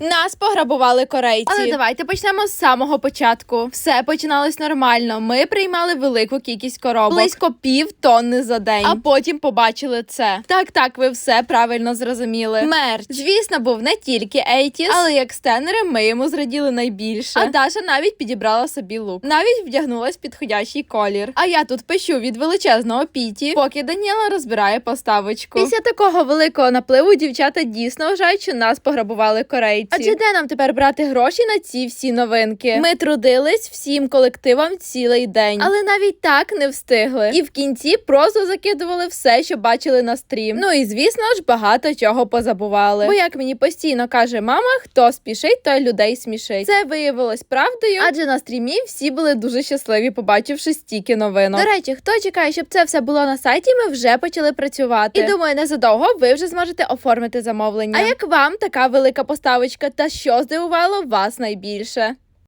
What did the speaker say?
Нас пограбували корейці. Але давайте почнемо з самого початку. Все починалось нормально. Ми приймали велику кількість коробок, близько пів тонни за день. А потім побачили це. Так, так, ви все правильно зрозуміли. Мерч, звісно, був не тільки Ейтіс, але як стенери ми йому зраділи найбільше. А Даша навіть підібрала собі лук. Навіть вдягнулась в підходящий колір. А я тут пишу від величезного піті, поки Даніела розбирає поставочку. Після такого великого напливу дівчата дійсно вважають, що нас пограбували корейці. Адже де нам тепер брати гроші на ці всі новинки? Ми трудились всім колективом цілий день, але навіть так не встигли. І в кінці просто закидували все, що бачили на стрім. Ну і звісно ж багато чого позабували. Бо як мені постійно каже мама, хто спішить, той людей смішить. Це виявилось правдою, адже на стрімі всі були дуже щасливі, побачивши стільки новинок. До речі, хто чекає, щоб це все було на сайті, ми вже почали працювати. І думаю, незадовго ви вже зможете оформити замовлення. А як вам така велика поставочка та що здивувало вас найбільше?